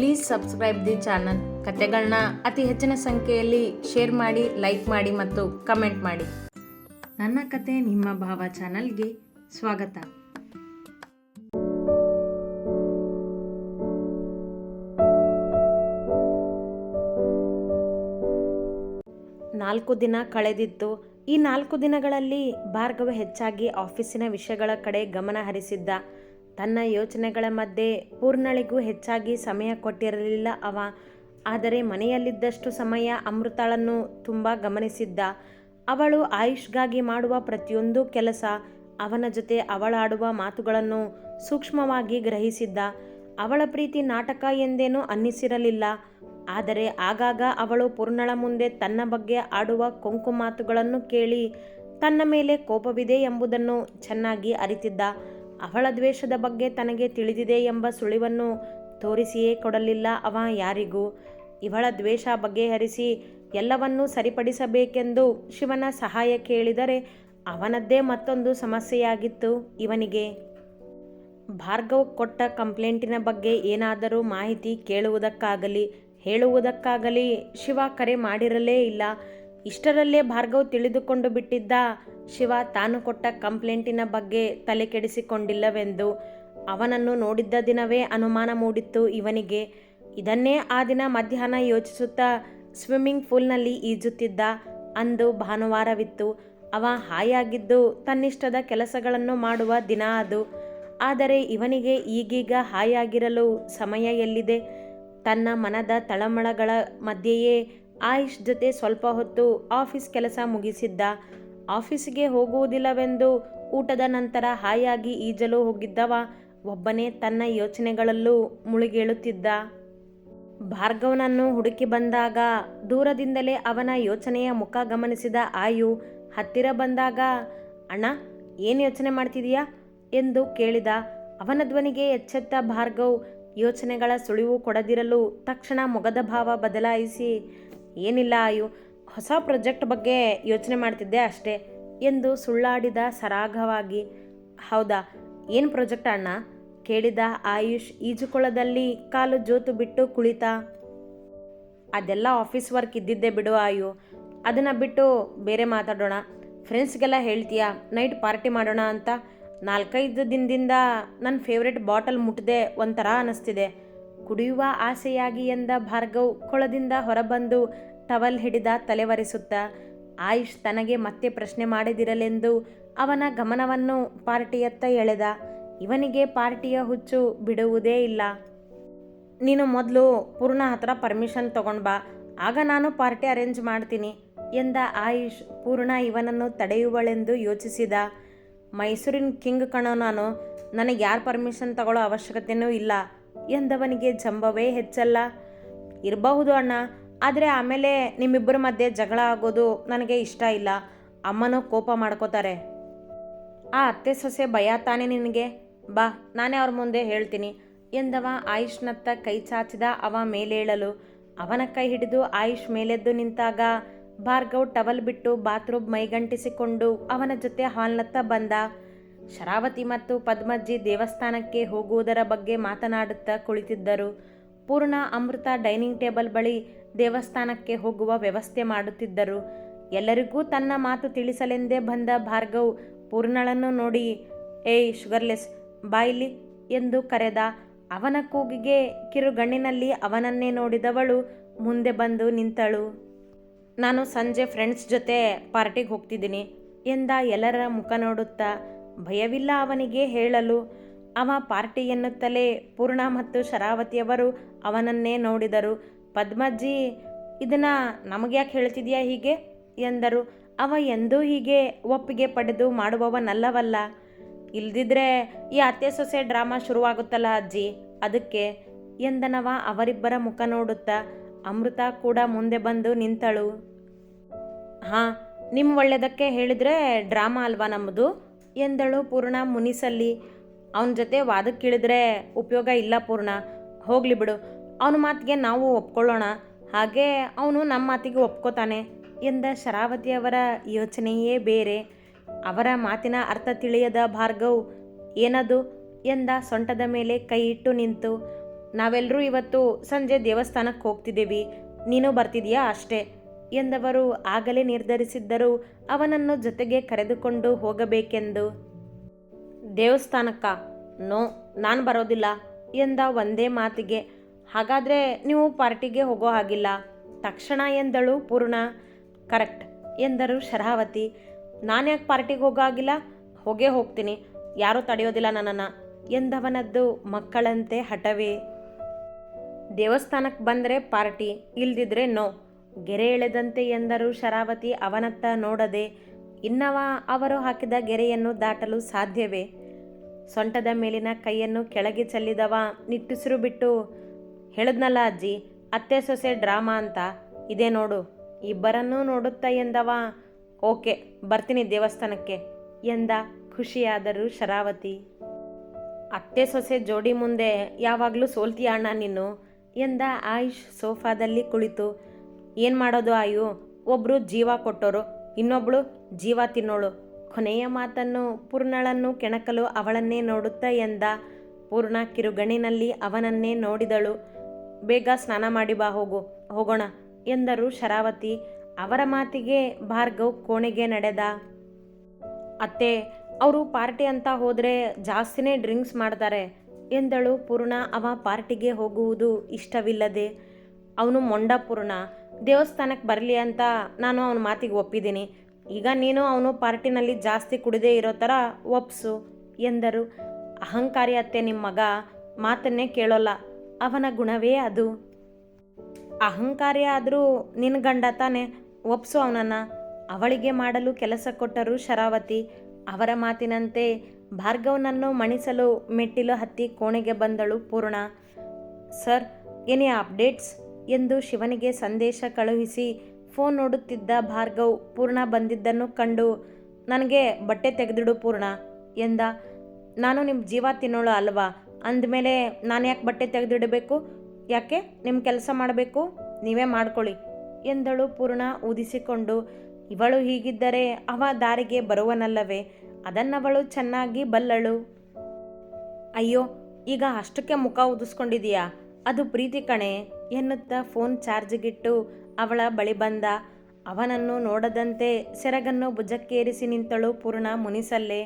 Please subscribe the channel ಕತೆಗಳನ್ನ ಅತಿ ಹೆಚ್ಚಿನ ಸಂಖ್ಯೆಯಲ್ಲಿ ಶೇರ್ ಮಾಡಿ ಲೈಕ್ ಮಾಡಿ ಮತ್ತು ಕಮೆಂಟ್ ಮಾಡಿ. ನನ್ನ ಕತೆ ನಿಮ್ಮ ಭಾವ ಚಾನಲ್ಗೆ ಸ್ವಾಗತ. ನಾಲ್ಕು ದಿನ ಕಳೆದಿತ್ತು ಈ ನಾಲ್ಕು ದಿನಗಳಲ್ಲಿ ಭಾರ್ಗವ ಹೆಚ್ಚಾಗಿ ಆಫೀಸಿನ ವಿಷಯಗಳ ಕಡೆ ಗಮನ ಹರಿಸಿದ್ದ. ತನ್ನ ಯೋಚನೆಗಳ ಮಧ್ಯೆ ಪೂರ್ಣಳಿಗೂ ಹೆಚ್ಚಾಗಿ ಸಮಯ ಕೊಟ್ಟಿರಲಿಲ್ಲ ಅವ. ಆದರೆ ಮನೆಯಲ್ಲಿದ್ದಷ್ಟು ಸಮಯ ಅಮೃತಾಳನ್ನು ತುಂಬ ಗಮನಿಸಿದ್ದ. ಅವಳು ಆಯುಷ್ಗಾಗಿ ಮಾಡುವ ಪ್ರತಿಯೊಂದು ಕೆಲಸ, ಅವನ ಜೊತೆ ಅವಳಾಡುವ ಮಾತುಗಳನ್ನು ಸೂಕ್ಷ್ಮವಾಗಿ ಗ್ರಹಿಸಿದ್ದ. ಅವಳ ಪ್ರೀತಿ ನಾಟಕ ಎಂದೇನೂ ಅನ್ನಿಸಿರಲಿಲ್ಲ. ಆದರೆ ಆಗಾಗ ಅವಳು ಪೂರ್ಣಳ ಮುಂದೆ ತನ್ನ ಬಗ್ಗೆ ಆಡುವ ಕೊಂಕು ಮಾತುಗಳನ್ನು ಕೇಳಿ ತನ್ನ ಮೇಲೆ ಕೋಪವಿದೆ ಎಂಬುದನ್ನು ಚೆನ್ನಾಗಿ ಅರಿತಿದ್ದ. ಅವಳ ದ್ವೇಷದ ಬಗ್ಗೆ ತನಗೆ ತಿಳಿದಿದೆ ಎಂಬ ಸುಳಿವನ್ನು ತೋರಿಸಿಯೇ ಕೊಡಲಿಲ್ಲ ಅವ ಯಾರಿಗೂ. ಇವಳ ದ್ವೇಷ ಬಗೆಹರಿಸಿ ಎಲ್ಲವನ್ನೂ ಸರಿಪಡಿಸಬೇಕೆಂದು ಶಿವನ ಸಹಾಯ ಕೇಳಿದರೆ ಅವನದ್ದೇ ಮತ್ತೊಂದು ಸಮಸ್ಯೆಯಾಗಿತ್ತು ಇವನಿಗೆ. ಭಾರ್ಗವ್ ಕೊಟ್ಟ ಕಂಪ್ಲೇಂಟಿನ ಬಗ್ಗೆ ಏನಾದರೂ ಮಾಹಿತಿ ಕೇಳುವುದಕ್ಕಾಗಲಿ, ಹೇಳುವುದಕ್ಕಾಗಲಿ ಶಿವ ಕರೆ ಮಾಡಿರಲೇ ಇಲ್ಲ. ಇಷ್ಟರಲ್ಲೇ ಭಾರ್ಗವ್ ತಿಳಿದುಕೊಂಡು ಬಿಟ್ಟಿದ್ದ ಶಿವ ತಾನು ಕೊಟ್ಟ ಕಂಪ್ಲೇಂಟಿನ ಬಗ್ಗೆ ತಲೆ ಕೆಡಿಸಿಕೊಂಡಿಲ್ಲವೆಂದು ಅವನನ್ನು ನೋಡಿದ್ದ ದಿನವೇ ಅನುಮಾನ ಮೂಡಿತ್ತು ಇವನಿಗೆ. ಇದನ್ನೇ ಆ ದಿನ ಮಧ್ಯಾಹ್ನ ಯೋಚಿಸುತ್ತಾ ಸ್ವಿಮ್ಮಿಂಗ್ ಪೂಲ್ನಲ್ಲಿ ಈಜುತ್ತಿದ್ದ ಅಂದು ಭಾನುವಾರವಿತ್ತು. ಅವ ಹಾಯಾಗಿದ್ದು ತನ್ನಿಷ್ಟದ ಕೆಲಸಗಳನ್ನು ಮಾಡುವ ದಿನ ಅದು. ಆದರೆ ಇವನಿಗೆ ಈಗೀಗ ಹಾಯಾಗಿರಲು ಸಮಯ ಎಲ್ಲಿದೆ? ತನ್ನ ಮನದ ತಳಮಳಗಳ ಮಧ್ಯೆಯೇ ಆಯುಷ್ ಜೊತೆ ಸ್ವಲ್ಪ ಹೊತ್ತು ಆಫೀಸ್ ಕೆಲಸ ಮುಗಿಸಿದ್ದ. ಆಫೀಸ್ಗೆ ಹೋಗುವುದಿಲ್ಲವೆಂದು ಊಟದ ನಂತರ ಹಾಯಾಗಿ ಈಜಲು ಹೋಗಿದ್ದವ, ಒಬ್ಬನೇ ತನ್ನ ಯೋಚನೆಗಳಲ್ಲೂ ಮುಳುಗೇಳುತ್ತಿದ್ದ. ಭಾರ್ಗವನನ್ನು ಹುಡುಕಿ ಬಂದಾಗ ದೂರದಿಂದಲೇ ಅವನ ಯೋಚನೆಯ ಮುಖ ಗಮನಿಸಿದ ಆಯು, ಹತ್ತಿರ ಬಂದಾಗ, ಅಣ್ಣ, ಏನು ಯೋಚನೆ ಮಾಡ್ತಿದೀಯಾ? ಎಂದು ಕೇಳಿದ. ಅವನ ಧ್ವನಿಗೆ ಎಚ್ಚೆತ್ತ ಭಾರ್ಗವ್ ಯೋಚನೆಗಳ ಸುಳಿವು ಕೊಡದಿರಲು ತಕ್ಷಣ ಮೊಗದ ಭಾವ ಬದಲಾಯಿಸಿ ಏನಿಲ್ಲ ಆಯು ಹೊಸ ಪ್ರಾಜೆಕ್ಟ್ ಬಗ್ಗೆ ಯೋಚನೆ ಮಾಡ್ತಿದ್ದೆ ಅಷ್ಟೇ ಎಂದು ಸುಳ್ಳಾಡಿದ ಸರಾಗವಾಗಿ. ಹೌದಾ, ಏನು ಪ್ರಾಜೆಕ್ಟ್ ಅಣ್ಣ? ಕೇಳಿದ ಆಯುಷ್ ಈಜುಕೊಳದಲ್ಲಿ ಕಾಲು ಜೋತು ಬಿಟ್ಟು ಕುಳಿತ. ಅದೆಲ್ಲ ಆಫೀಸ್ ವರ್ಕ್ ಇದ್ದಿದ್ದೆ ಬಿಡು ಆಯು, ಅದನ್ನು ಬಿಟ್ಟು ಬೇರೆ ಮಾತಾಡೋಣ. ಫ್ರೆಂಡ್ಸ್ಗೆಲ್ಲ ಹೇಳ್ತೀಯಾ, ನೈಟ್ ಪಾರ್ಟಿ ಮಾಡೋಣ ಅಂತ? ನಾಲ್ಕೈದು ದಿನದಿಂದ ನನ್ನ ಫೇವ್ರೆಟ್ ಬಾಟಲ್ ಮುಟ್ಟದೆ ಒಂಥರ ಅನ್ನಿಸ್ತಿದೆ ಕುಡಿಯುವ ಆಸೆಯಾಗಿ ಎಂದ ಭಾರ್ಗವ್ ಕೊಳದಿಂದ ಹೊರಬಂದು ಟವಲ್ ಹಿಡಿದ ತಲೆವರಿಸುತ್ತ. ಆಯುಷ್ ತನಗೆ ಮತ್ತೆ ಪ್ರಶ್ನೆ ಮಾಡದಿರಲೆಂದು ಅವನ ಗಮನವನ್ನು ಪಾರ್ಟಿಯತ್ತ ಎಳೆದ. ಇವನಿಗೆ ಪಾರ್ಟಿಯ ಹುಚ್ಚು ಬಿಡುವುದೇ ಇಲ್ಲ. ನೀನು ಮೊದಲು ಪೂರ್ಣ ಹತ್ರ ಪರ್ಮಿಷನ್ ತಗೊಂಡು ಬಾ. ಆಗ ನಾನು ಪಾರ್ಟಿ ಅರೇಂಜ್ ಮಾಡ್ತೀನಿ ಎಂದ ಆಯುಷ್ ಪೂರ್ಣ ಇವನನ್ನು ತಡೆಯುವಳೆಂದು ಯೋಚಿಸಿದ. ಮೈಸೂರಿನ ಕಿಂಗ್ ಕಣೋ ನಾನು. ನನಗೆ ಯಾರು ಪರ್ಮಿಷನ್ ತಗೊಳ್ಳೋ ಅವಶ್ಯಕತೆಯೂ ಇಲ್ಲ. ಎಂದವನಿಗೆ ಜಂಬವೇ ಹೆಚ್ಚಲ್ಲ. ಇರಬಹುದು ಅಣ್ಣ, ಆದರೆ ಆಮೇಲೆ ನಿಮ್ಮಿಬ್ಬರ ಮಧ್ಯೆ ಜಗಳ ಆಗೋದು ನನಗೆ ಇಷ್ಟ ಇಲ್ಲ. ಅಮ್ಮನೂ ಕೋಪ ಮಾಡ್ಕೋತಾರೆ. ಆ ಅತ್ತೆ ಸೊಸೆ ಭಯ ತಾನೇ ನಿನಗೆ? ಬಾ, ನಾನೇ ಅವ್ರ ಮುಂದೆ ಹೇಳ್ತೀನಿ. ಎಂದವ ಆಯುಷ್ನತ್ತ ಕೈ ಚಾಚಿದ ಅವ ಮೇಲೇಳಲು. ಅವನ ಕೈ ಹಿಡಿದು ಆಯುಷ್ ಮೇಲೆದ್ದು ನಿಂತಾಗ ಭಾರ್ಗವ್ ಟವಲ್ ಬಿಟ್ಟು ಬಾತ್ರೂಮ್ ಮೈಗಂಟಿಸಿಕೊಂಡು ಅವನ ಜೊತೆ ಹಾಲ್ನತ್ತ ಬಂದ. ಶರಾವತಿ ಮತ್ತು ಪದ್ಮಜ್ಜಿ ದೇವಸ್ಥಾನಕ್ಕೆ ಹೋಗುವುದರ ಬಗ್ಗೆ ಮಾತನಾಡುತ್ತಾ ಕುಳಿತಿದ್ದರು. ಪೂರ್ಣ ಅಮೃತ ಡೈನಿಂಗ್ ಟೇಬಲ್ ಬಳಿ ದೇವಸ್ಥಾನಕ್ಕೆ ಹೋಗುವ ವ್ಯವಸ್ಥೆ ಮಾಡುತ್ತಿದ್ದರು. ಎಲ್ಲರಿಗೂ ತನ್ನ ಮಾತು ತಿಳಿಸಲೆಂದೇ ಬಂದ ಭಾರ್ಗವ್ ಪೂರ್ಣಳನ್ನು ನೋಡಿ, ಏಯ್ ಶುಗರ್ಲೆಸ್ ಬಾಯ್ಲಿ ಎಂದು ಕರೆದ. ಅವನ ಕೂಗಿಗೆ ಕಿರುಗಣ್ಣಿನಲ್ಲಿ ಅವನನ್ನೇ ನೋಡಿದವಳು ಮುಂದೆ ಬಂದು ನಿಂತಳು. ನಾನು ಸಂಜೆ ಫ್ರೆಂಡ್ಸ್ ಜೊತೆ ಪಾರ್ಟಿಗೆ ಹೋಗ್ತಿದ್ದೀನಿ ಎಂದ ಎಲ್ಲರ ಮುಖ ನೋಡುತ್ತಾ ಭಯವಿಲ್ಲ ಅವನಿಗೆ ಹೇಳಲು. ಅವ ಪಾರ್ಟಿ ಎನ್ನುತ್ತಲೇ ಪೂರ್ಣ ಮತ್ತು ಶರಾವತಿಯವರು ಅವನನ್ನೇ ನೋಡಿದರು. ಪದ್ಮಜ್ಜಿ, ಇದನ್ನ ನಮಗ್ಯಾಕೆ ಹೇಳ್ತಿದೆಯಾ ಹೀಗೆ? ಎಂದರು. ಅವ ಎಂದೂ ಹೀಗೆ ಒಪ್ಪಿಗೆ ಪಡೆದು ಮಾಡುವವನಲ್ಲವಲ್ಲ. ಇಲ್ದಿದ್ರೆ ಈ ಅತ್ತೆ ಸೊಸೆ ಡ್ರಾಮಾ ಶುರುವಾಗುತ್ತಲ್ಲ ಅಜ್ಜಿ? ಅದಕ್ಕೆ ಎಂದನವ ಅವರಿಬ್ಬರ ಮುಖ ನೋಡುತ್ತಾ ಅಮೃತ ಕೂಡ ಮುಂದೆ ಬಂದು ನಿಂತಳು. ಹಾಂ ನಿಮ್ಮ ಒಳ್ಳೆಯದಕ್ಕೆ ಹೇಳಿದರೆ ಡ್ರಾಮಾ ಅಲ್ವಾ ನಮ್ಮದು ಎಂದಳು ಪೂರ್ಣ ಮುನಿಸಲ್ಲಿ. ಅವನ ಜೊತೆ ವಾದಕ್ಕಿಳಿದ್ರೆ ಉಪಯೋಗ ಇಲ್ಲ ಪೂರ್ಣ. ಹೋಗಲಿ ಬಿಡು. ಅವನ ಮಾತಿಗೆ ನಾವು ಒಪ್ಕೊಳ್ಳೋಣ. ಹಾಗೆ ಅವನು ನಮ್ಮ ಮಾತಿಗೆ ಒಪ್ಕೋತಾನೆ ಎಂದ ಶರಾವತಿಯವರ ಯೋಚನೆಯೇ ಬೇರೆ. ಅವರ ಮಾತಿನ ಅರ್ಥ ತಿಳಿಯದ ಭಾರ್ಗವ್, ಏನದು? ಎಂದ ಸೊಂಟದ ಮೇಲೆ ಕೈ ಇಟ್ಟು ನಿಂತು ನಾವೆಲ್ಲರೂ ಇವತ್ತು ಸಂಜೆ ದೇವಸ್ಥಾನಕ್ಕೆ ಹೋಗ್ತಿದ್ದೀವಿ. ನೀನು ಬರ್ತಿದೀಯಾ ಅಷ್ಟೇ? ಎಂದವರು ಆಗಲೇ ನಿರ್ಧರಿಸಿದ್ದರು, ಅವನನ್ನು ಜೊತೆಗೆ ಕರೆದುಕೊಂಡು ಹೋಗಬೇಕೆಂದು. ದೇವಸ್ಥಾನಕ್ಕ, ನೋ, ನಾನು ಬರೋದಿಲ್ಲ ಎಂದ ಒಂದೇ ಮಾತಿಗೆ. ಹಾಗಾದರೆ ನೀವು ಪಾರ್ಟಿಗೆ ಹೋಗೋ ಹಾಗಿಲ್ಲ. ತಕ್ಷಣ ಎಂದಳು ಪೂರ್ಣ. ಕರೆಕ್ಟ್ ಎಂದರು ಶರಾವತಿ. ನಾನು ಯಾಕೆ ಪಾರ್ಟಿಗೆ ಹೋಗೋ ಹಾಗಿಲ್ಲ? ಹೋಗೇ ಹೋಗ್ತೀನಿ. ಯಾರೂ ತಡೆಯೋದಿಲ್ಲ ನನ್ನನ್ನು ಎಂದವನದ್ದು ಮಕ್ಕಳಂತೆ ಹಠವೇ. ದೇವಸ್ಥಾನಕ್ಕೆ ಬಂದರೆ ಪಾರ್ಟಿ, ಇಲ್ದಿದ್ರೆ ನೋ. ಗೆರೆ ಎಳೆದಂತೆ ಎಂದರು ಶರಾವತಿ, ಅವನತ್ತ ನೋಡದೆ, ಇನ್ನವ ಅವರು ಹಾಕಿದ ಗೆರೆಯನ್ನು ದಾಟಲು ಸಾಧ್ಯವೇ? ಸೊಂಟದ ಮೇಲಿನ ಕೈಯನ್ನು ಕೆಳಗೆ ಚೆಲ್ಲಿದವ, ನಿಟ್ಟುಸಿರು ಬಿಟ್ಟು, ಹೇಳಿದ್ನಲ್ಲ ಅಜ್ಜಿ, ಅತ್ತೆ ಸೊಸೆ ಡ್ರಾಮಾ ಅಂತ, ಇದೇ ನೋಡು, ಇಬ್ಬರನ್ನೂ ನೋಡುತ್ತಾ ಎಂದವ? ಓಕೆ, ಬರ್ತೀನಿ ದೇವಸ್ಥಾನಕ್ಕೆ, ಎಂದ ಖುಷಿಯಾದರು ಶರಾವತಿ. ಅತ್ತೆ ಸೊಸೆ ಜೋಡಿ ಮುಂದೆ ಯಾವಾಗಲೂ ಸೋಲ್ತೀಯ ಅಣ್ಣ ನೀನು? ಎಂದ ಆಯುಷ್ ಸೋಫಾದಲ್ಲಿ ಕುಳಿತು ಏನು ಮಾಡೋದು ಆಯು? ಒಬ್ಬರು ಜೀವ ಕೊಟ್ಟೋರು ಇನ್ನೊಬ್ಬಳು ಜೀವ ತಿನ್ನೋಳು. ಕೊನೆಯ ಮಾತನ್ನು ಪೂರ್ಣಳನ್ನು ಕೆಣಕಲು ಅವಳನ್ನೇ ನೋಡುತ್ತಾ ಎಂದ ಪೂರ್ಣ ಕಿರುಗಣಿನಲ್ಲಿ ಅವನನ್ನೇ ನೋಡಿದಳು. ಬೇಗ ಸ್ನಾನ ಮಾಡಿ ಬಾ ಹೋಗು, ಹೋಗೋಣ ಎಂದರು ಶರಾವತಿ. ಅವರ ಮಾತಿಗೆ ಭಾರ್ಗವ್ ಕೋಣೆಗೆ ನಡೆದ. ಅತ್ತೆ, ಅವರು ಪಾರ್ಟಿ ಅಂತ ಹೋದರೆ ಜಾಸ್ತಿನೇ ಡ್ರಿಂಕ್ಸ್ ಮಾಡ್ತಾರೆ ಎಂದಳು ಪೂರ್ಣ. ಅವ ಪಾರ್ಟಿಗೆ ಹೋಗುವುದು ಇಷ್ಟವಿಲ್ಲದೆ. ಅವನು ಮೊಂಡ ಪೂರ್ಣ. ದೇವಸ್ಥಾನಕ್ಕೆ ಬರಲಿ ಅಂತ ನಾನು ಅವನ ಮಾತಿಗೆ ಒಪ್ಪಿದ್ದೀನಿ. ಈಗ ನೀನು ಅವನು ಪಾರ್ಟಿನಲ್ಲಿ ಜಾಸ್ತಿ ಕುಡಿದೇ ಇರೋ ಥರ ಒಪ್ಸು ಎಂದರು. ಅಹಂಕಾರಿ ಅತ್ತೆ ನಿಮ್ಮ ಮಗ ಮಾತನ್ನೇ ಕೇಳೋಲ್ಲ. ಅವನ ಗುಣವೇ ಅದು. ಅಹಂಕಾರಿ ಆದರೂ ನಿನ್ನ ಗಂಡ ತಾನೆ, ಒಪ್ಸು ಅವನನ್ನು. ಅವಳಿಗೆ ಮಾಡಲು ಕೆಲಸ ಕೊಟ್ಟರು ಶರಾವತಿ. ಅವರ ಮಾತಿನಂತೆ ಭಾರ್ಗವ್ನನ್ನು ಮಣಿಸಲು ಮೆಟ್ಟಿಲು ಹತ್ತಿ ಕೋಣೆಗೆ ಬಂದಳು ಪೂರ್ಣ. ಸರ್ ಏನೇ ಅಪ್ಡೇಟ್ಸ್ ಎಂದು ಶಿವನಿಗೆ ಸಂದೇಶ ಕಳುಹಿಸಿ ಫೋನ್ ನೋಡುತ್ತಿದ್ದ ಭಾರ್ಗವ್, ಪೂರ್ಣ ಬಂದಿದ್ದನ್ನು ಕಂಡು, ನನಗೆ ಬಟ್ಟೆ ತೆಗೆದಿಡು ಪೂರ್ಣ ಎಂದ. ನಾನು ನಿಮ್ಮ ಜೀವ ತಿನ್ನೋಳು ಅಲ್ವಾ? ಅಂದಮೇಲೆ ನಾನು ಯಾಕೆ ಬಟ್ಟೆ ತೆಗೆದಿಡಬೇಕು? ಯಾಕೆ? ನಿಮ್ಮ ಕೆಲಸ ಮಾಡಬೇಕು? ನೀವೇ ಮಾಡ್ಕೊಳ್ಳಿ ಎಂದಳು ಪೂರ್ಣ ಊದಿಸಿಕೊಂಡು. ಇವಳು ಹೀಗಿದ್ದರೆ ಅವ ದಾರಿಗೆ ಬರುವನಲ್ಲವೇ? ಅದನ್ನವಳು ಚೆನ್ನಾಗಿ ಬಲ್ಲಳು. ಅಯ್ಯೋ, ಈಗ ಅಷ್ಟಕ್ಕೆ ಮುಖ ಊದಿಸ್ಕೊಂಡಿದೀಯಾ? ಅದು ಪ್ರೀತಿ ಕಣೆ. ಎನ್ನುತ್ತಾ ಫೋನ್ ಚಾರ್ಜ್ಗಿಟ್ಟು ಅವಳ ಬಳಿ ಬಂದ, ಅವನನ್ನು ನೋಡದಂತೆ ಸೆರಗನ್ನು ಭುಜಕ್ಕೇರಿಸಿ ನಿಂತಳು ಪೂರ್ಣ ಮುನಿಸಲ್ಲೇ.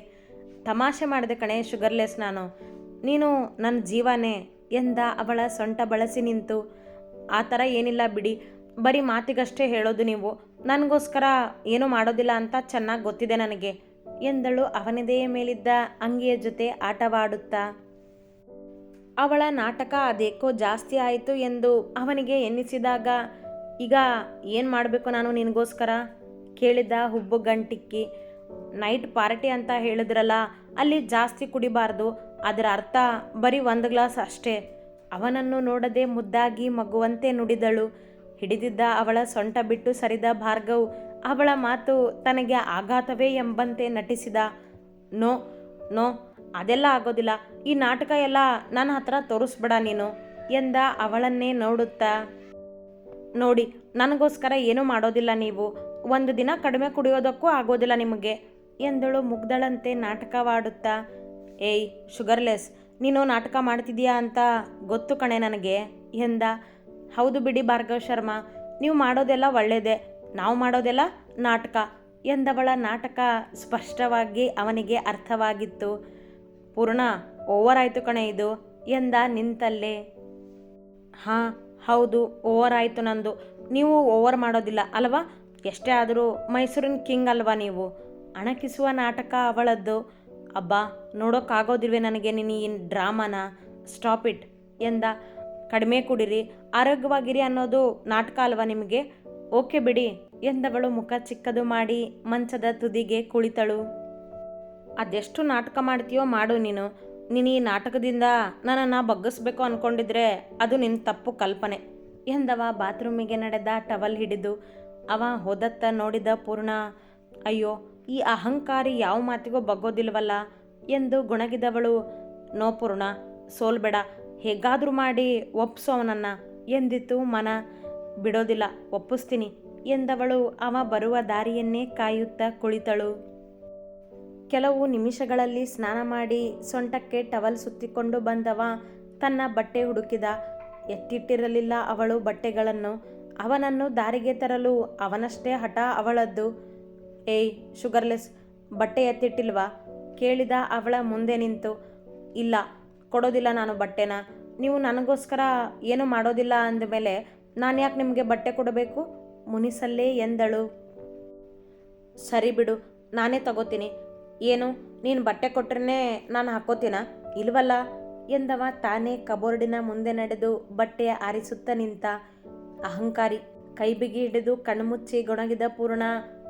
ತಮಾಷೆ ಮಾಡಿದೆ ಕಣೆ, ಶುಗರ್ಲೆಸ್ ನಾನು. ನೀನು ನನ್ನ ಜೀವನೇ ಎಂದ ಅವಳ ಸೊಂಟ ಬಳಸಿ ನಿಂತು. ಆ ಥರ ಏನಿಲ್ಲ ಬಿಡಿ, ಬರೀ ಮಾತಿಗಷ್ಟೇ ಹೇಳೋದು ನೀವು. ನನಗೋಸ್ಕರ ಏನೂ ಮಾಡೋದಿಲ್ಲ ಅಂತ ಚೆನ್ನಾಗಿ ಗೊತ್ತಿದೆ ನನಗೆ ಎಂದಳು ಅವನದೆಯ ಮೇಲಿದ್ದ ಅಂಗಿಯ ಜೊತೆ ಆಟವಾಡುತ್ತಾ. ಅವಳ ನಾಟಕ ಅದೇಕೋ ಜಾಸ್ತಿ ಆಯಿತು ಎಂದು ಅವನಿಗೆ ಎನ್ನಿಸಿದಾಗ, ಈಗ ಏನು ಮಾಡಬೇಕು ನಾನು ನಿನಗೋಸ್ಕರ? ಕೇಳಿದ ಹುಬ್ಬು ಗಂಟಿಕ್ಕಿ ನೈಟ್ ಪಾರ್ಟಿ ಅಂತ ಹೇಳಿದ್ರಲ್ಲ, ಅಲ್ಲಿ ಜಾಸ್ತಿ ಕುಡಿಬಾರ್ದು. ಅದರ ಅರ್ಥ ಬರೀ ಒಂದು ಗ್ಲಾಸ್ ಅಷ್ಟೇ. ಅವನನ್ನು ನೋಡದೆ ಮುದ್ದಾಗಿ ಮಗುವಂತೆ ನುಡಿದಳು. ಹಿಡಿದಿದ್ದ ಅವಳ ಸೊಂಟ ಬಿಟ್ಟು ಸರಿದ ಭಾರ್ಗವ್ ಅವಳ ಮಾತು ತನಗೆ ಆಘಾತವೇ ಎಂಬಂತೆ ನಟಿಸಿದ. ನೋ ನೋ ಅದೆಲ್ಲ ಆಗೋದಿಲ್ಲ. ಈ ನಾಟಕ ಎಲ್ಲ ನನ್ನ ಹತ್ರ ತೋರಿಸ್ಬೇಡ ನೀನು ಎಂದ ಅವಳನ್ನೇ ನೋಡುತ್ತಾ. ನೋಡಿ, ನನಗೋಸ್ಕರ ಏನೂ ಮಾಡೋದಿಲ್ಲ ನೀವು. ಒಂದು ದಿನ ಕಡಿಮೆ ಕುಡಿಯೋದಕ್ಕೂ ಆಗೋದಿಲ್ಲ ನಿಮಗೆ ಎಂದಳು ಮುಗ್ದಳಂತೆ ನಾಟಕವಾಡುತ್ತಾ. ಏಯ್, ಶುಗರ್ಲೆಸ್, ನೀನು ನಾಟಕ ಮಾಡ್ತಿದೀಯಾ ಅಂತ ಗೊತ್ತು ಕಣೆ ನನಗೆ ಎಂದ. ಹೌದು ಬಿಡಿ ಭಾರ್ಗವ್ ಶರ್ಮಾ, ನೀವು ಮಾಡೋದೆಲ್ಲ ಒಳ್ಳೆಯದೇ ನಾವು ಮಾಡೋದೆಲ್ಲ ನಾಟಕ ಎಂದವಳ ನಾಟಕ ಸ್ಪಷ್ಟವಾಗಿ ಅವನಿಗೆ ಅರ್ಥವಾಗಿತ್ತು. ಪೂರ್ಣ ಓವರ್ ಆಯಿತು ಕಣೆ ಇದು. ಎಂದ ನಿಂತಲ್ಲೇ. ಹಾಂ, ಹೌದು ಓವರ್ ಆಯಿತು ನಂದು. ನೀವು ಓವರ್ ಮಾಡೋದಿಲ್ಲ ಅಲ್ವಾ? ಎಷ್ಟೇ ಆದರೂ ಮೈಸೂರಿನ ಕಿಂಗ್ ಅಲ್ವಾ ನೀವು? ಅಣಕಿಸುವ ನಾಟಕ ಅವಳದ್ದು. ಅಬ್ಬಾ ನೋಡೋಕ್ಕಾಗೋದಿಲ್ವೇ ನನಗೆ ನೀನು ಈ ಡ್ರಾಮಾನ? ಸ್ಟಾಪ್ ಇಟ್, ಎಂದ. ಕಡಿಮೆ ಕುಡಿರಿ, ಆರೋಗ್ಯವಾಗಿರಿ ಅನ್ನೋದು ನಾಟಕ ಅಲ್ವಾ ನಿಮಗೆ? ಓಕೆ ಬಿಡಿ, ಎಂದವಳು ಮುಖ ಚಿಕ್ಕದು ಮಾಡಿ ಮಂಚದ ತುದಿಗೆ ಕುಳಿತಳು. ಅದೆಷ್ಟು ನಾಟಕ ಮಾಡ್ತೀಯೋ ಮಾಡು ನೀನು. ನೀನು ಈ ನಾಟಕದಿಂದ ನನ್ನನ್ನು ಬಗ್ಗಿಸ್ಬೇಕು ಅಂದ್ಕೊಂಡಿದ್ರೆ ಅದು ನಿನ್ನ ತಪ್ಪು ಕಲ್ಪನೆ. ಎಂದವ ಬಾತ್ರೂಮಿಗೆ ನಡೆದ ಟವಲ್ ಹಿಡಿದು. ಅವ ಹೋದತ್ತ ನೋಡಿದ ಪೂರ್ಣ, ಅಯ್ಯೋ, ಈ ಅಹಂಕಾರಿ ಯಾವ ಮಾತಿಗೂ ಬಗ್ಗೋದಿಲ್ವಲ್ಲ? ಎಂದು ಗುಣಗಿದವಳು. ನೋ ಪೂರ್ಣ, ಸೋಲ್ಬೇಡ. ಹೇಗಾದರೂ ಮಾಡಿ ಒಪ್ಪಿಸು ಅವನನ್ನು. ಎಂದಿತು ಮನ. ಬಿಡೋದಿಲ್ಲ, ಒಪ್ಪಿಸ್ತೀನಿ. ಎಂದವಳು. ಅವ ಬರುವ ದಾರಿಯನ್ನೇ ಕಾಯುತ್ತಾ ಕುಳಿತಳು. ಕೆಲವು ನಿಮಿಷಗಳಲ್ಲಿ ಸ್ನಾನ ಮಾಡಿ ಸೊಂಟಕ್ಕೆ ಟವಲ್ ಸುತ್ತಿಕೊಂಡು ಬಂದವ. ತನ್ನ ಬಟ್ಟೆ ಹುಡುಕಿದ. ಎತ್ತಿಟ್ಟಿರಲಿಲ್ಲ ಅವಳು ಬಟ್ಟೆಗಳನ್ನು. ಅವನನ್ನು ದಾರಿಗೆ ತರಲು ಅವನಷ್ಟೇ ಹಠ ಅವಳದ್ದು. ಏಯ್, ಶುಗರ್ಲೆಸ್, ಬಟ್ಟೆ ಎತ್ತಿಟ್ಟಿಲ್ವಾ? ಕೇಳಿದ ಅವಳ ಮುಂದೆ ನಿಂತು. ಇಲ್ಲ, ಕೊಡೋದಿಲ್ಲ ನಾನು ಬಟ್ಟೆನ. ನೀವು ನನಗೋಸ್ಕರ ಏನು ಮಾಡೋದಿಲ್ಲ ಅಂದಮೇಲೆ ನಾನು ಯಾಕೆ ನಿಮಗೆ ಬಟ್ಟೆ ಕೊಡಬೇಕು? ಮುನಿಸಲ್ಲೇ ಎಂದಳು. ಸರಿ ಬಿಡು, ನಾನೇ ತಗೋತೀನಿ. ಏನು, ನೀನು ಬಟ್ಟೆ ಕೊಟ್ರೇ ನಾನು ಹಾಕೋತೀನ? ಇಲ್ವಲ್ಲ? ಎಂದವ ತಾನೇ ಕಬೋರ್ಡಿನ ಮುಂದೆ ನಡೆದು ಬಟ್ಟೆಯ ಆರಿಸುತ್ತ ನಿಂತ. ಅಹಂಕಾರಿ, ಕೈಬಿಗಿ ಹಿಡಿದು ಕಣ್ಮುಚ್ಚಿ ಗೊಣಗಿದ ಪೂರ್ಣ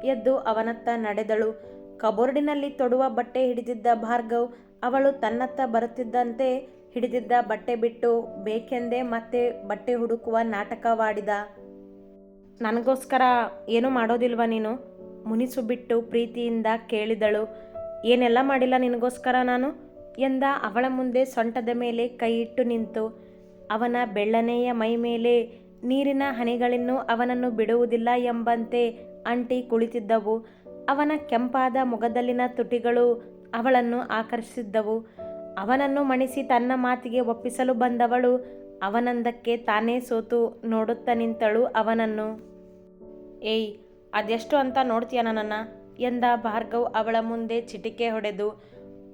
ಎದ್ದು ಅವನತ್ತ ನಡೆದಳು. ಕಬೋರ್ಡಿನಲ್ಲಿ ತೊಡುವ ಬಟ್ಟೆ ಹಿಡಿದಿದ್ದ ಭಾರ್ಗವ್ ಅವಳು ತನ್ನತ್ತ ಬರುತ್ತಿದ್ದಂತೆ ಹಿಡಿದಿದ್ದ ಬಟ್ಟೆ ಬಿಟ್ಟು ಬೇಕೆಂದೇ ಮತ್ತೆ ಬಟ್ಟೆ ಹುಡುಕುವ ನಾಟಕವಾಡಿದ. ನನಗೋಸ್ಕರ ಏನು ಮಾಡೋದಿಲ್ವ ನೀನು? ಮುನಿಸು ಬಿಟ್ಟು ಪ್ರೀತಿಯಿಂದ ಕೇಳಿದಳು. ಏನೆಲ್ಲ ಮಾಡಿಲ್ಲ ನಿನಗೋಸ್ಕರ ನಾನು? ಎಂದ ಅವಳ ಮುಂದೆ ಸೊಂಟದ ಮೇಲೆ ಕೈಯಿಟ್ಟು ನಿಂತು, ಅವನ ಬೆಳ್ಳನೆಯ ಮೈ ಮೇಲೆ ನೀರಿನ ಹನಿಗಳಿನ್ನೂ ಅವನನ್ನು ಬಿಡುವುದಿಲ್ಲ ಎಂಬಂತೆ ಅಂಟಿ ಕುಳಿತಿದ್ದವು. ಅವನ ಕೆಂಪಾದ ಮುಖದಲ್ಲಿನ ತುಟಿಗಳು ಅವಳನ್ನು ಆಕರ್ಷಿಸಿದ್ದವು. ಅವನನ್ನು ಮಣಿಸಿ ತನ್ನ ಮಾತಿಗೆ ಒಪ್ಪಿಸಲು ಬಂದವಳು ಅವನಂದಕ್ಕೆ ತಾನೇ ಸೋತು ನೋಡುತ್ತ ನಿಂತಳು ಅವನನ್ನು. ಏಯ್, ಅದೆಷ್ಟು ಅಂತ ನೋಡ್ತೀಯ ನನ್ನನ್ನು? ಎಂದ ಭಾರ್ಗವ್ ಅವಳ ಮುಂದೆ ಚಿಟಿಕೆ ಹೊಡೆದು,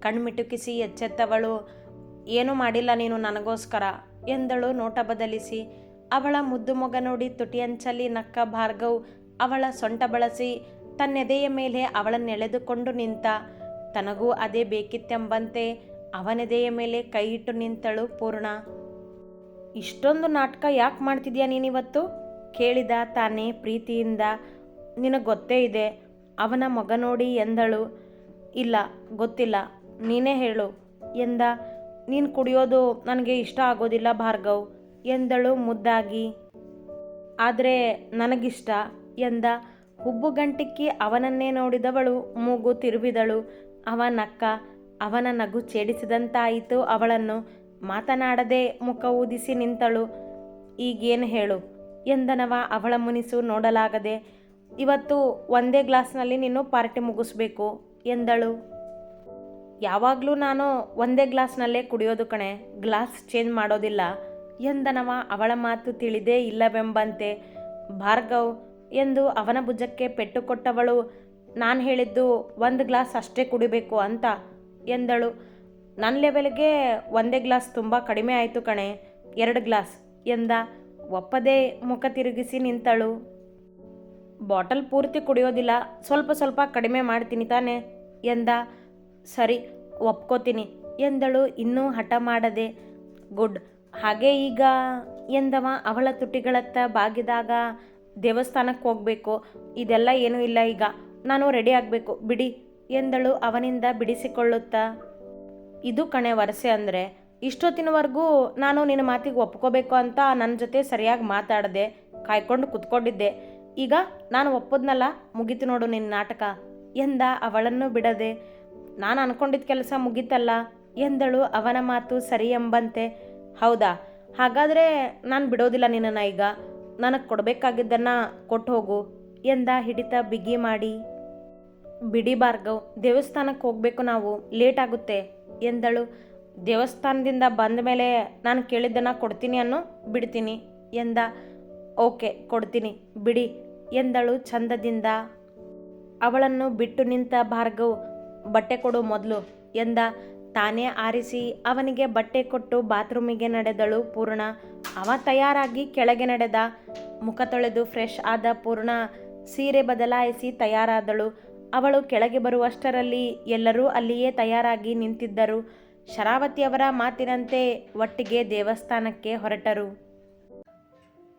ಕಣ್ಮಿಟುಕಿಸಿ, ಎಚ್ಚೆತ್ತವಳು. ಏನೂ ಮಾಡಿಲ್ಲ ನೀನು ನನಗೋಸ್ಕರ, ಎಂದಳು ನೋಟ ಬದಲಿಸಿ. ಅವಳ ಮುದ್ದು ಮೊಗ ನೋಡಿ ತುಟಿಯಂಚಲ್ಲಿ ನಕ್ಕ ಭಾರ್ಗವ್ ಅವಳ ಸೊಂಟ ಬಳಸಿ, ತನ್ನೆದೆಯ ಮೇಲೆ ಅವಳನ್ನೆಳೆದುಕೊಂಡು ನಿಂತ, ತನಗೂ ಅದೇ ಬೇಕಿತ್ತೆಂಬಂತೆ ಅವನೆದೆಯ ಮೇಲೆ ಕೈ ಇಟ್ಟು ನಿಂತಳು ಪೂರ್ಣ. ಇಷ್ಟೊಂದು ನಾಟಕ ಯಾಕೆ ಮಾಡ್ತಿದ್ಯಾ ನೀನಿವತ್ತು? ಕೇಳಿದ ತಾನೇ ಪ್ರೀತಿಯಿಂದ. ನಿನಗೆ ಗೊತ್ತೇ ಇದೆ ಅವನ ಮಗ ನೋಡಿ ಎಂದಳು, ಇಲ್ಲ, ಗೊತ್ತಿಲ್ಲ, ನೀನೇ ಹೇಳು. ಎಂದ, ನೀನು ಕುಡಿಯೋದು ನನಗೆ ಇಷ್ಟ ಆಗೋದಿಲ್ಲ ಭಾರ್ಗವ್, ಎಂದಳು ಮುದ್ದಾಗಿ. ಆದರೆ ನನಗಿಷ್ಟ, ಎಂದ. ಹುಬ್ಬುಗಂಟಿಕ್ಕಿ ಅವನನ್ನೇ ನೋಡಿದವಳು, ಮೂಗು ತಿರುವಿದಳು. ಅವನಕ್ಕ ಅವನ ನಗು ಛೇಡಿಸಿದಂತಾಯಿತು ಅವಳನ್ನು. ಮಾತನಾಡದೆ ಮುಖ ಊದಿಸಿ ನಿಂತಳು. ಈಗೇನು ಹೇಳು, ಎಂದನವ ಅವಳ ಮುನಿಸು ನೋಡಲಾಗದೆ. ಇವತ್ತು ಒಂದೇ ಗ್ಲಾಸ್ನಲ್ಲಿ ನೀನು ಪಾರ್ಟಿ ಮುಗಿಸ್ಬೇಕು, ಎಂದಳು. ಯಾವಾಗಲೂ ನಾನು ಒಂದೇ ಗ್ಲಾಸ್ನಲ್ಲೇ ಕುಡಿಯೋದು ಕಣೆ, ಗ್ಲಾಸ್ ಚೇಂಜ್ ಮಾಡೋದಿಲ್ಲ, ಎಂದನವ ಅವಳ ಮಾತು ತಿಳಿದೇ ಇಲ್ಲವೆಂಬಂತೆ. ಭಾರ್ಗವ್ ಎಂದು ಅವನ ಭುಜಕ್ಕೆ ಪೆಟ್ಟು ಕೊಟ್ಟವಳು, ನಾನು ಹೇಳಿದ್ದು ಒಂದು ಗ್ಲಾಸ್ ಅಷ್ಟೇ ಕುಡಿಬೇಕು ಅಂತ, ಎಂದಳು. ನನ್ನ ಲೆವೆಲ್ಗೆ ಒಂದೇ ಗ್ಲಾಸ್ ತುಂಬ ಕಡಿಮೆ ಆಯಿತು ಕಣೆ, ಎರಡು ಗ್ಲಾಸ್, ಎಂದ. ಒಪ್ಪದೇ ಮುಖ ತಿರುಗಿಸಿ ನಿಂತಳು. ಬಾಟಲ್ ಪೂರ್ತಿ ಕುಡಿಯೋದಿಲ್ಲ. ಸ್ವಲ್ಪ ಸ್ವಲ್ಪ ಕಡಿಮೆ ಮಾಡ್ತೀನಿ ತಾನೆ ಎಂದ. ಸರಿ, ಒಪ್ಕೋತೀನಿ ಎಂದಳು. ಇನ್ನೂ ಹಠ ಮಾಡದೆ, ಗುಡ್. ಹಾಗೆ ಈಗ ಎಂದವ ಅವಳ ತುಟಿಗಳತ್ತ ಬಾಗಿದಾಗ ದೇವಸ್ಥಾನಕ್ಕೆ ಹೋಗಬೇಕು. ಇದೆಲ್ಲ ಏನೂ ಇಲ್ಲ ಈಗ. ನಾನು ರೆಡಿ ಆಗಬೇಕು. ಬಿಡಿ ಎಂದಳು ಅವನಿಂದ ಬಿಡಿಸಿಕೊಳ್ಳುತ್ತಾ. ಇದು ಕಣೆ ವರಸೆ ಅಂದರೆ, ಇಷ್ಟೊತ್ತಿನವರೆಗೂ ನಾನು ನಿನ್ನ ಮಾತಿಗೆ ಒಪ್ಕೋಬೇಕು ಅಂತ ನನ್ನ ಜೊತೆ ಸರಿಯಾಗಿ ಮಾತಾಡದೆ, ಕಾಯ್ಕೊಂಡು ಕುತ್ಕೊಂಡಿದ್ದೆ. ಈಗ ನಾನು ಒಪ್ಪದ್ನಲ್ಲ, ಮುಗೀತು ನೋಡು ನಿನ್ನ ನಾಟಕ. ಎಂದ ಅವಳನ್ನು ಬಿಡದೆ, ನಾನು ಅನ್ಕೊಂಡಿದ್ದ ಕೆಲಸ ಮುಗೀತಲ್ಲ, ಎಂದಳು ಅವನ ಮಾತು ಸರಿ ಎಂಬಂತೆ. ಹೌದಾ? ಹಾಗಾದರೆ ನಾನು ಬಿಡೋದಿಲ್ಲ ನಿನ್ನನ್ನು ಈಗ. ನನಗೆ ಕೊಡಬೇಕಾಗಿದ್ದನ್ನು ಕೊಟ್ಟು ಹೋಗು ಎಂದ ಹಿಡಿತ ಬಿಗಿ ಮಾಡಿ. ಬಿಡಿ ಭಾರ್ಗವ್ ದೇವಸ್ಥಾನಕ್ಕೆ ಹೋಗಬೇಕು ನಾವು, ಲೇಟ್ ಆಗುತ್ತೆ, ಎಂದಳು. ದೇವಸ್ಥಾನದಿಂದ ಬಂದ ಮೇಲೆ ನಾನು ಕೇಳಿದ್ದನ್ನು ಕೊಡ್ತೀನಿ ಅನ್ನೋ, ಬಿಡ್ತೀನಿ, ಎಂದ. ಓಕೆ, ಕೊಡ್ತೀನಿ, ಬಿಡಿ, ಎಂದಳು ಚಂದದಿಂದ. ಅವಳನ್ನು ಬಿಟ್ಟು ನಿಂತ ಭಾರ್ಗವ್, ಬಟ್ಟೆ ಕೊಡು ಮೊದಲು, ಎಂದ. ತಾನೇ ಆರಿಸಿ, ಅವನಿಗೆ ಬಟ್ಟೆ ಕೊಟ್ಟು ಬಾತ್ರೂಮಿಗೆ ನಡೆದಳು ಪೂರ್ಣ. ಅವ ತಯಾರಾಗಿ ಕೆಳಗೆ ನಡೆದ. ಮುಖ ತೊಳೆದು ಫ್ರೆಶ್ ಆದ ಪೂರ್ಣ. ಸೀರೆ ಬದಲಾಯಿಸಿ ತಯಾರಾದಳು. ಅವಳು ಕೆಳಗೆ ಬರುವಷ್ಟರಲ್ಲಿ ಎಲ್ಲರೂ ಅಲ್ಲಿಯೇ ತಯಾರಾಗಿ ನಿಂತಿದ್ದರು. ಶರಾವತಿಯವರ ಮಾತಿನಂತೆ ಒಟ್ಟಿಗೆ ದೇವಸ್ಥಾನಕ್ಕೆ ಹೊರಟರು.